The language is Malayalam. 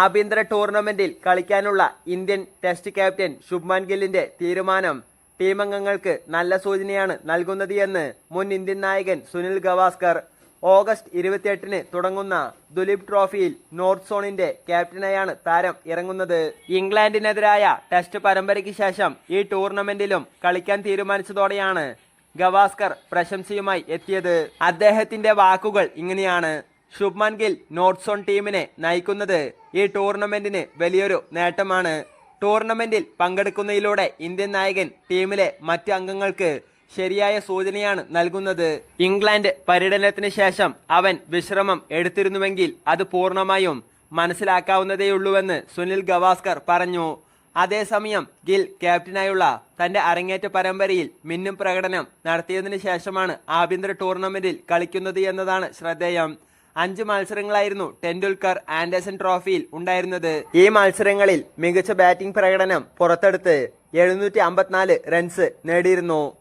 ആഭ്യന്തര ടൂർണമെന്റിൽ കളിക്കാനുള്ള ഇന്ത്യൻ ടെസ്റ്റ് ക്യാപ്റ്റൻ ശുഭ്മാൻ ഗില്ലിന്റെ തീരുമാനം. ടീമംഗങ്ങൾക്ക് നല്ല സൂചനയാണ് നൽകുന്നത് എന്ന് മുൻ ഇന്ത്യൻ നായകൻ സുനിൽ ഗവാസ്കർ. ഓഗസ്റ്റ് ഇരുപത്തിയെട്ടിന് തുടങ്ങുന്ന ദുലീപ് ട്രോഫിയിൽ നോർത്ത് സോണിന്റെ ക്യാപ്റ്റനായാണ് താരം ഇറങ്ങുന്നത്. ഇംഗ്ലണ്ടിനെതിരായ ടെസ്റ്റ് പരമ്പരയ്ക്ക് ശേഷം ഈ ടൂർണമെന്റിലും കളിക്കാൻ തീരുമാനിച്ചതോടെയാണ് ഗവാസ്കർ പ്രശംസയുമായി എത്തിയത്. അദ്ദേഹത്തിന്റെ വാക്കുകൾ ഇങ്ങനെയാണ്. ശുഭ്മാൻ ഗിൽ നോർത്ത് സോൺ ടീമിനെ നയിക്കുന്നത് ഈ ടൂർണമെന്റിന് വലിയൊരു നേട്ടമാണ്. ടൂർണമെന്റിൽ പങ്കെടുക്കുന്നതിലൂടെ ഇന്ത്യൻ നായകൻ ടീമിലെ മറ്റ് അംഗങ്ങൾക്ക് ശരിയായ സൂചനയാണ് നൽകുന്നത്. ഇംഗ്ലണ്ട് പര്യടനത്തിന് ശേഷം അവൻ വിശ്രമം എടുത്തിരുന്നുവെങ്കിൽ അത് പൂർണമായും മനസ്സിലാക്കാവുന്നതേയുള്ളൂവെന്ന് സുനിൽ ഗവാസ്കർ പറഞ്ഞു. അതേസമയം ഗിൽ ക്യാപ്റ്റനായുള്ള തന്റെ അരങ്ങേറ്റ പരമ്പരയിൽ മിന്നും പ്രകടനം നടത്തിയതിനു ശേഷമാണ് ആഭ്യന്തര ടൂർണമെന്റിൽ കളിക്കുന്നത് എന്നതാണ് ശ്രദ്ധേയം. അഞ്ച് മത്സരങ്ങളായിരുന്നു ടെൻഡുൽക്കർ ആൻഡേഴ്സൺ ട്രോഫിയിൽ ഉണ്ടായിരുന്നത്. ഈ മത്സരങ്ങളിൽ മികച്ച ബാറ്റിംഗ് പ്രകടനം പുറത്തെടുത്ത് എഴുന്നൂറ്റി അമ്പത്തിനാല് റൺസ് നേടിയിരുന്നു.